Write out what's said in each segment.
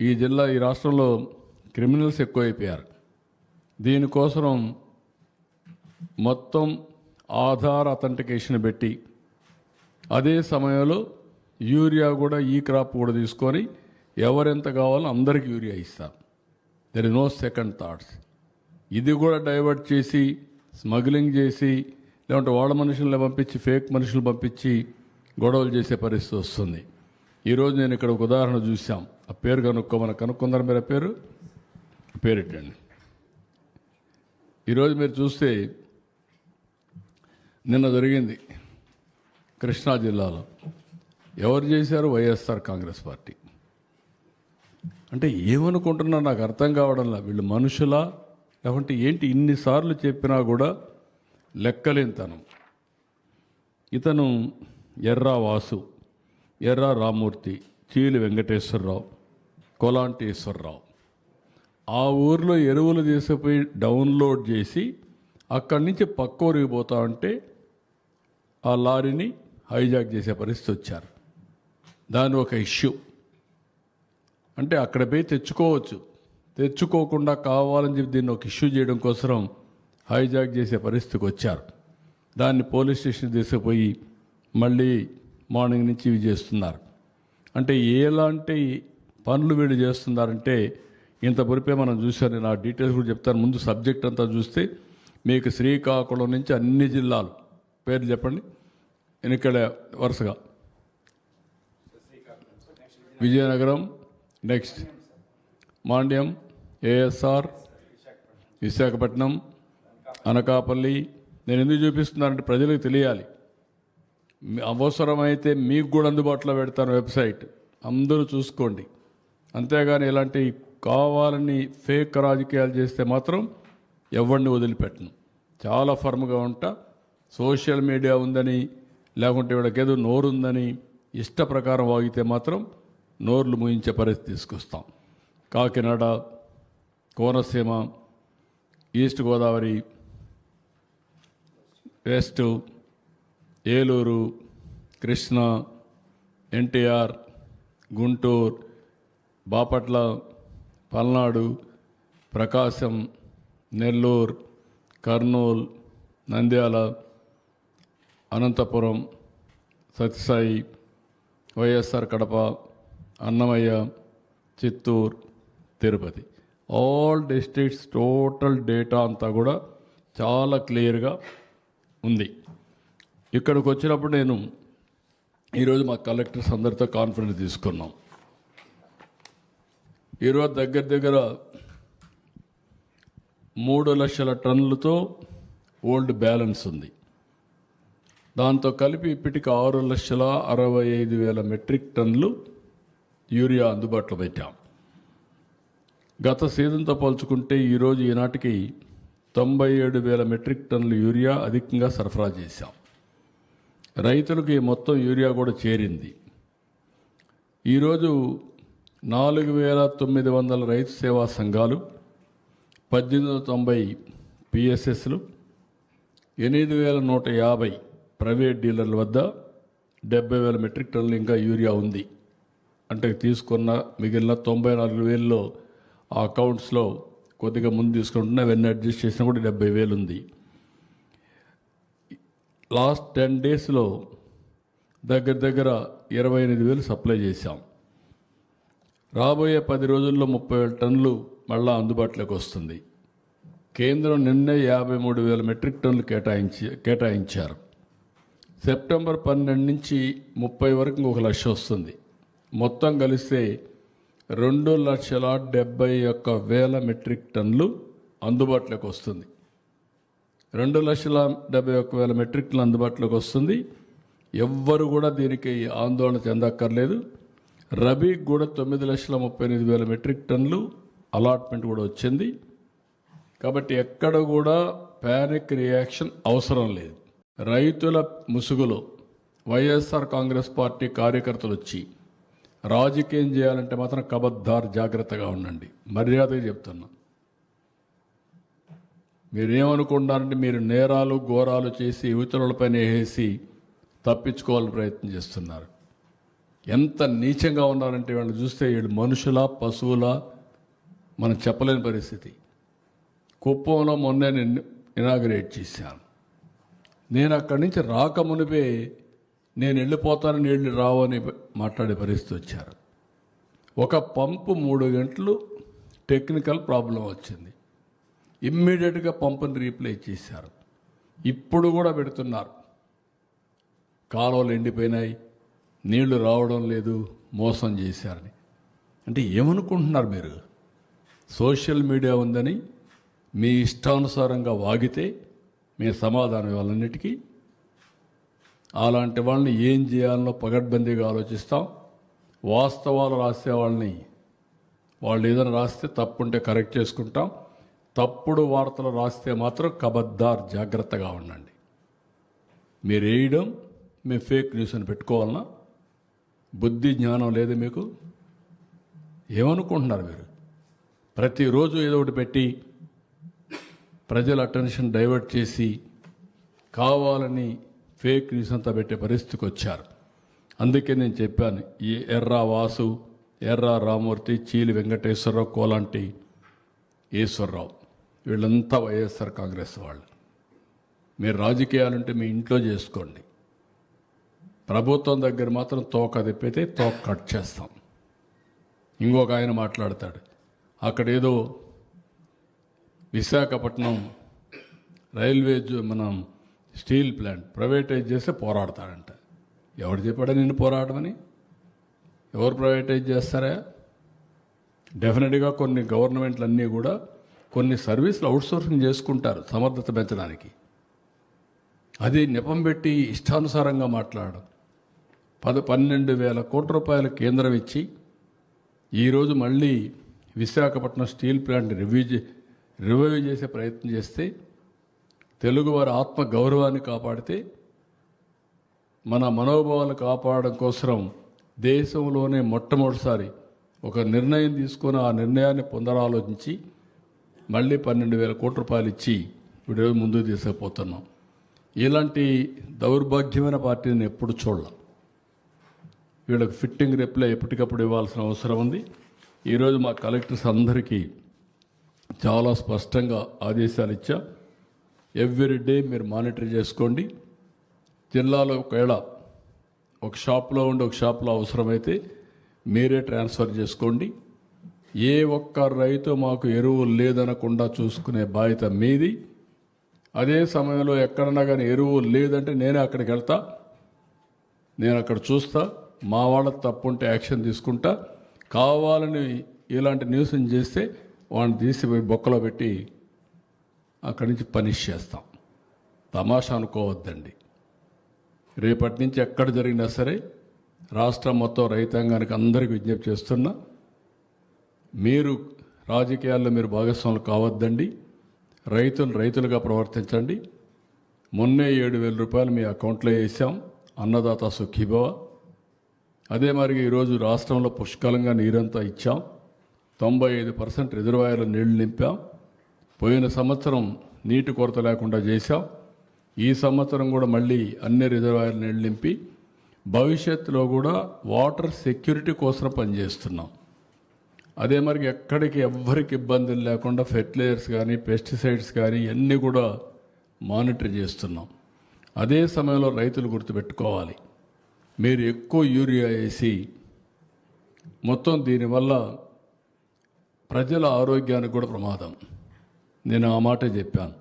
ఈ జిల్లా ఈ రాష్ట్రంలో క్రిమినల్స్ ఎక్కువైపోయారు. దీనికోసం మొత్తం ఆధార్ అథెంటికేషన్ పెట్టి అదే సమయంలో యూరియా కూడా ఈ క్రాప్ కూడా తీసుకొని ఎవరెంత కావాలో అందరికీ యూరియా ఇస్తాం there is no second thoughts ఇది కూడా డైవర్ట్ చేసి స్మగ్లింగ్ చేసి లేదంటే వాళ్ళ మనుషుల్ని పంపించి ఫేక్ మనుషులు పంపించి గొడవలు చేసే పరిస్థితి వస్తుంది. ఈరోజు నేను ఇక్కడ ఒక ఉదాహరణ చూసాం ఆ పేరు కనుక్కోమని కనుక్కుందరు మీరు ఆ పేరు? పేరెట్టండి. ఈరోజు మీరు చూస్తే నిన్న జరిగింది కృష్ణా జిల్లాలో. ఎవరు చేశారు? YSR Congress party. అంటే ఏమనుకుంటున్నా నాకు అర్థం కావడంలా వీళ్ళు మనుషులా? లేకుంటే ఏంటి ఇన్నిసార్లు చెప్పినా కూడా లెక్కలేనితనం. ఇతను ఎర్రా వాసు ఎర్రా రామూర్తి చీలి వెంకటేశ్వరరావు. కోలాంటేశ్వరరావు. ఆ ఊర్లో ఎరువులు తీసుకుపోయి డౌన్లోడ్ చేసి అక్కడి నుంచి పక్క ఊరికి పోతా ఉంటే ఆ లారీని హైజాక్ చేసే పరిస్థితి వచ్చారు. దాని ఒక ఇష్యూ. అంటే అక్కడ పోయి తెచ్చుకోవచ్చు. తెచ్చుకోకుండా కావాలని చెప్పి దీన్ని ఒక ఇష్యూ చేయడం కోసం హైజాక్ చేసే పరిస్థితికి వచ్చారు. దాన్ని పోలీస్ స్టేషన్ తీసుకుపోయి మళ్ళీ మార్నింగ్ నుంచి ఇవి చేస్తున్నారు. అంటే ఎలాంటి పనులు వీళ్ళు చేస్తున్నారంటే ఇంత పొరిపే మనం చూశాను నేను ఆ డీటెయిల్స్ కూడా చెప్తాను. ముందు సబ్జెక్ట్ అంతా చూస్తే మీకు శ్రీకాకుళం నుంచి అన్ని జిల్లాలు పేర్లు చెప్పండి. నేను ఇక్కడ వరుసగా. విజయనగరం నెక్స్ట్ మాండ్యం ఏఎస్ఆర్ విశాఖపట్నం అనకాపల్లి. నేను ఎందుకు చూపిస్తున్నానంటే ప్రజలకు తెలియాలి. అవసరమైతే మీకు కూడా అందుబాటులో పెడతాను వెబ్సైట్. అందరూ చూసుకోండి. అంతేగాని ఇలాంటి కావాలని ఫేక్ రాజకీయాలు చేస్తే మాత్రం ఎవరిని వదిలిపెట్టను. చాలా ఫర్మ్గా ఉంటా. సోషల్ మీడియా ఉందని లేకుంటే వీళ్ళకేదో నోరు ఉందని ఇష్ట ప్రకారం వాగితే మాత్రం నోర్లు ముయించే పరిస్థితి తీసుకొస్తాం. Kakinada Konaseema east Godavari west Eluru Krishna NTR Guntur Bapatla Palnadu Prakasam Nellore Kurnool Nandyal Anantapur Sathyasai YSR Kadapa Annamayya Chittoor Tirupati. All districts total data అంతా కూడా చాలా క్లియర్గా ఉంది. ఇక్కడికి వచ్చినప్పుడు నేను ఈరోజు మా కలెక్టర్స్ అందరితో కాన్ఫిడెన్స్ తీసుకున్నాం. ఈరోజు దగ్గర దగ్గర మూడు లక్షల టన్నులతో ఓల్డ్ బ్యాలెన్స్ ఉంది. దాంతో కలిపి ఇప్పటికి ఆరు లక్షల అరవై ఐదు వేల మెట్రిక్ టన్నులు యూరియా అందుబాటులో పెట్టాం. గత సీజన్తో పోల్చుకుంటే ఈరోజు ఈనాటికి తొంభై ఏడు వేల మెట్రిక్ టన్నులు యూరియా అధికంగా సరఫరా చేశాం. రైతులకు ఈ మొత్తం యూరియా కూడా చేరింది. ఈరోజు నాలుగు వేల తొమ్మిది వందల రైతు సేవా సంఘాలు పద్దెనిమిది వందల తొంభై పిఎస్ఎస్లు ఎనిమిది వేల నూట యాభై ప్రైవేట్ డీలర్ల వద్ద డెబ్బై వేల మెట్రిక్ టన్నులు ఇంకా యూరియా ఉంది. అంటే తీసుకున్న మిగిలిన తొంభై నాలుగు వేలలో ఆ అకౌంట్స్లో కొద్దిగా ముందు తీసుకుంటున్నా అవన్నీ అడ్జస్ట్ చేసినా కూడా డెబ్బై వేలు ఉంది. లాస్ట్ టెన్ డేస్లో దగ్గర దగ్గర ఇరవై ఎనిమిది వేలు సప్లై చేశాం. రాబోయే పది రోజుల్లో ముప్పై వేల టన్నులు మళ్ళా అందుబాటులోకి వస్తుంది. కేంద్రం నిన్నే యాభై మూడు వేల మెట్రిక్ టన్నులు కేటాయించి కేటాయించారు. సెప్టెంబర్ పన్నెండు నుంచి ముప్పై వరకు ఒక లక్ష వస్తుంది. మొత్తం కలిస్తే రెండు లక్షల డెబ్బై ఒక్క వేల మెట్రిక్ టన్నులు అందుబాటులోకి వస్తుంది. రెండు లక్షల డెబ్బై ఒక్క వేల మెట్రిక్ టన్నులు అందుబాటులోకి వస్తుంది. ఎవ్వరు కూడా దీనికి ఆందోళన చెందక్కర్లేదు. రబీకి కూడా తొమ్మిది లక్షల ముప్పై ఎనిమిది వేల మెట్రిక్ టన్నులు అలాట్మెంట్ కూడా వచ్చింది. కాబట్టి ఎక్కడ కూడా ప్యానిక్ రియాక్షన్ అవసరం లేదు. రైతుల ముసుగులో వైఎస్ఆర్ కాంగ్రెస్ పార్టీ కార్యకర్తలు వచ్చి రాజకీయం చేయాలంటే మాత్రం కబద్దార్ జాగ్రత్తగా ఉండండి. మర్యాదగా చెప్తున్నా. మీరేమనుకుంటారంటే మీరు నేరాలు ఘోరాలు చేసి ఇతరులపైన వేసి తప్పించుకోవాలని ప్రయత్నం చేస్తున్నారు. ఎంత నీచంగా ఉన్నారంటే వాళ్ళు చూస్తే వీళ్ళు మనుషుల పశువుల మనం చెప్పలేని పరిస్థితి. కుప్పంలో మొన్నే నేను ఇనాగ్రేట్ చేశాను. నేను అక్కడి నుంచి రాక మునిపే నేను వెళ్ళిపోతాను నీళ్ళు రావు అని మాట్లాడే పరిస్థితి వచ్చారు. ఒక పంపు మూడు గంటలు టెక్నికల్ ప్రాబ్లం వచ్చింది. ఇమ్మీడియట్గా పంపుని రీప్లేస్ చేశారు. ఇప్పుడు కూడా పెడుతున్నారు. కాలువలు ఎండిపోయినాయి. నీళ్ళు రావడం లేదు మోసం చేశారని. అంటే ఏమనుకుంటున్నారు మీరు? సోషల్ మీడియా ఉందని మీ ఇష్టానుసారంగా వాగితే మీ సమాధానం ఇవ్వాలన్నిటికీ అలాంటి వాళ్ళని ఏం చేయాలనో పగడ్బందీగా ఆలోచిస్తాం. వాస్తవాలు రాసే వాళ్ళని వాళ్ళు ఏదైనా రాస్తే తప్పుంటే కరెక్ట్ చేసుకుంటాం. తప్పుడు వార్తలు రాస్తే మాత్రం కబద్దార్ జాగ్రత్తగా ఉండండి. మీరు వేయడం మేము ఫేక్ న్యూస్ అని పెట్టుకోవాలన్నా బుద్ధి జ్ఞానం లేదు మీకు? ఏమనుకుంటున్నారు మీరు? ప్రతిరోజు ఏదో ఒకటి పెట్టి ప్రజల అటెన్షన్ డైవర్ట్ చేసి కావాలని ఫేక్ న్యూస్ అంతా పెట్టే పరిస్థితికి వచ్చారు. అందుకే నేను చెప్పాను ఈ ఎర్రా వాసు ఎర్ర రామూర్తి చీలి వెంకటేశ్వరరావు కోలాంటి ఈశ్వరరావు వీళ్ళంతా వైఎస్ఆర్ కాంగ్రెస్ వాళ్ళు. మీరు రాజకీయాలుంటే మీ ఇంట్లో చేసుకోండి. ప్రభుత్వం దగ్గర మాత్రం తోక తిప్పితే తోక కట్ చేస్తాం. ఇంకొక ఆయన మాట్లాడతాడు. అక్కడ ఏదో విశాఖపట్నం రైల్వేజ్ మనం స్టీల్ ప్లాంట్ ప్రైవేటైజ్ చేస్తే పోరాడతాడంట. ఎవడు చెప్పాడా నిన్ను పోరాడమని? ఎవరు ప్రైవేటైజ్ చేస్తారా? డెఫినెట్గా కొన్ని గవర్నమెంట్లు అన్నీ కూడా కొన్ని సర్వీసులు అవుట్సోర్సింగ్ చేసుకుంటారు సమర్థత పెంచడానికి. అది నెపం పెట్టి ఇష్టానుసారంగా మాట్లాడడం పద పన్నెండు వేల కోట్ల రూపాయల కేంద్రం ఇచ్చి ఈరోజు మళ్ళీ విశాఖపట్నం స్టీల్ ప్లాంట్ రివ్యూ చే- రివైవ్ చేసే ప్రయత్నం చేస్తే తెలుగువారి ఆత్మ గౌరవాన్ని కాపాడితే మన మనోభావాలు కాపాడడం కోసం దేశంలోనే మొట్టమొదటిసారి ఒక నిర్ణయం తీసుకొని ఆ నిర్ణయాన్ని పునరాలోచించి మళ్ళీ పన్నెండు వేల కోట్ల రూపాయలు ఇచ్చి ఇప్పుడు ముందుకు తీసుకుపోతున్నాం. ఇలాంటి దౌర్భాగ్యమైన పార్టీని ఎప్పుడు చూడలేం. వీళ్ళకి ఫిట్టింగ్ రిప్లై ఎప్పటికప్పుడు ఇవ్వాల్సిన అవసరం ఉంది. ఈరోజు మా కలెక్టర్స్ అందరికీ చాలా స్పష్టంగా ఆదేశాలు ఇచ్చా. ఎవ్రీ డే మీరు మానిటర్ చేసుకోండి. జిల్లాలో ఒకవేళ ఒక షాప్లో ఉండి ఒక షాప్లో అవసరమైతే మీరే ట్రాన్స్ఫర్ చేసుకోండి. ఏ ఒక్క రైతు మాకు ఎరువులు లేదనకుండా చూసుకునే బాధ్యత మీది. అదే సమయంలో ఎక్కడన్నా కానీ ఎరువు లేదంటే నేనే అక్కడికి వెళ్తా. నేను అక్కడ చూస్తా. మా వాళ్ళ తప్పుంటే యాక్షన్ తీసుకుంటా. కావాలని ఇలాంటి న్యూస్ చేస్తే వాడిని తీసిపోయి బొక్కలో పెట్టి అక్కడి నుంచి పనిష్ చేస్తాం. తమాషా అనుకోవద్దండి. రేపటి నుంచి ఎక్కడ జరిగినా సరే రాష్ట్రం మొత్తం రైతాంగానికి అందరికీ విజ్ఞప్తి చేస్తున్నా. మీరు రాజకీయాల్లో మీరు భాగస్వాములు కావద్దండి. రైతులు రైతులుగా ప్రవర్తించండి. మొన్నే ఏడు వేల రూపాయలు మీ అకౌంట్లో వేసాం. అన్నదాత సుఖీభవ. అదే మరి ఈరోజు రాష్ట్రంలో పుష్కలంగా నీరంతా ఇచ్చాం. తొంభై ఐదు పర్సెంట్ రిజర్వాయర్ల నీళ్ళు నింపాం. పోయిన సంవత్సరం నీటి కొరత లేకుండా చేశాం. ఈ సంవత్సరం కూడా మళ్ళీ అన్ని రిజర్వాయర్లు నీళ్ళు నింపి భవిష్యత్తులో కూడా వాటర్ సెక్యూరిటీ కోసం పనిచేస్తున్నాం. అదే మరి ఎక్కడికి ఎవ్వరికి ఇబ్బందులు లేకుండా ఫెర్టిలైజర్స్ కానీ పెస్టిసైడ్స్ కానీ ఇవన్నీ కూడా మానిటర్ చేస్తున్నాం. అదే సమయంలో రైతులు గుర్తుపెట్టుకోవాలి. మీరు ఎక్కువ యూరియా వేసి మొత్తం దీనివల్ల ప్రజల ఆరోగ్యానికి కూడా ప్రమాదం. నేను ఆ మాట చెప్పాను.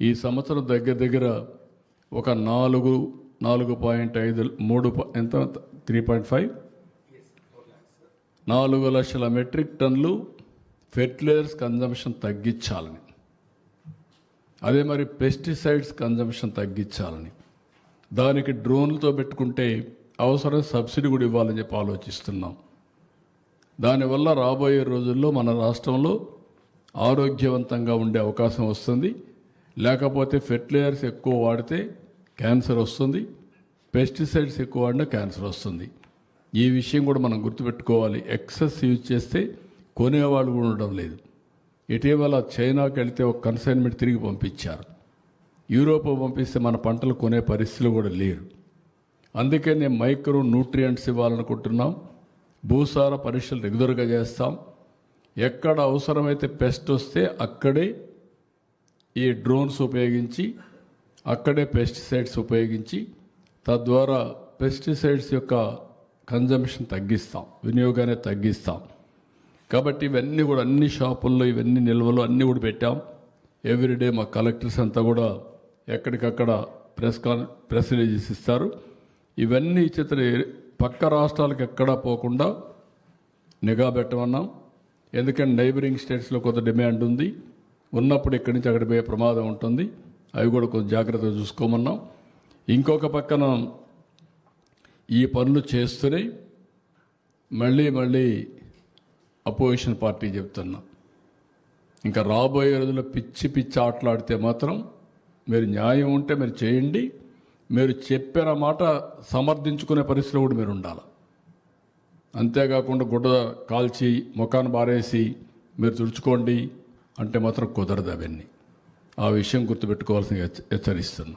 ఈ సంవత్సరం దగ్గర దగ్గర ఒక నాలుగు నాలుగు పాయింట్ ఐదు మూడు ఎంత? Three point five? నాలుగు లక్షల మెట్రిక్ టన్లు ఫెర్టిలైజర్స్ కన్జంప్షన్ తగ్గించాలని. అదే మరి పెస్టిసైడ్స్ కన్జంప్షన్ తగ్గించాలని. దానికి డ్రోన్లతో పెట్టుకుంటే అవసరం సబ్సిడీ కూడా ఇవ్వాలని చెప్పి ఆలోచిస్తున్నాం. దానివల్ల రాబోయే రోజుల్లో మన రాష్ట్రంలో ఆరోగ్యవంతంగా ఉండే అవకాశం వస్తుంది. లేకపోతే ఫెర్టిలైజర్స్ ఎక్కువ వాడితే క్యాన్సర్ వస్తుంది. పెస్టిసైడ్స్ ఎక్కువ వాడినా క్యాన్సర్ వస్తుంది. ఈ విషయం కూడా మనం గుర్తుపెట్టుకోవాలి. ఎక్సెస్ యూజ్ చేస్తే కొనేవాళ్ళు కూడా ఉండడం లేదు. ఇటీవల చైనాకి వెళితే ఒక కన్సైన్మెంట్ తిరిగి పంపించారు. యూరోప్ పంపిస్తే మన పంటలు కొనే పరిస్థితులు కూడా లేరు. అందుకే నేను మైక్రో న్యూట్రియంట్స్ ఇవ్వాలనుకుంటున్నాం. భూసార పరీక్షలు రెగ్యులర్గా చేస్తాం. ఎక్కడ అవసరమైతే పెస్ట్ వస్తే అక్కడే ఈ డ్రోన్స్ ఉపయోగించి అక్కడే పెస్టిసైడ్స్ ఉపయోగించి తద్వారా పెస్టిసైడ్స్ యొక్క కన్జంప్షన్ తగ్గిస్తాం వినియోగాన్ని తగ్గిస్తాం. కాబట్టి ఇవన్నీ కూడా అన్ని షాపుల్లో ఇవన్నీ నిల్వలు అన్నీ కూడా పెట్టాం. ఎవ్రీడే మా కలెక్టర్స్ అంతా కూడా ఎక్కడికక్కడ ప్రెస్ కాన్ ప్రెస్ రిలీజెస్ ఇస్తారు. ఇవన్నీ చిత్ర పక్క రాష్ట్రాలకు ఎక్కడా పోకుండా నిఘా పెట్టమన్నాం. ఎందుకంటే నైబరింగ్ స్టేట్స్లో కొంత డిమాండ్ ఉంది. ఉన్నప్పుడు ఇక్కడి నుంచి అక్కడ పోయే ప్రమాదం ఉంటుంది. అవి కూడా కొంచెం జాగ్రత్తగా చూసుకోమన్నాం. ఇంకొక పక్కన ఈ పనులు చేస్తూనే మళ్ళీ మళ్ళీ అపోజిషన్ పార్టీ చెప్తున్నా. ఇంకా రాబోయే రోజుల్లో పిచ్చి పిచ్చి ఆటలాడితే మాత్రం మీరు న్యాయం ఉంటే మీరు చేయండి. మీరు చెప్పిన మాట సమర్థించుకునే పరిస్థితిలో కూడా మీరు ఉండాలి. అంతేకాకుండా గుడ్డ కాల్చి ముఖాన్ని బారేసి మీరు తుడుచుకోండి అంటే మాత్రం కుదరదు అవన్నీ. ఆ విషయం గుర్తుపెట్టుకోవాల్సిన హెచ్చరిస్తున్నాం.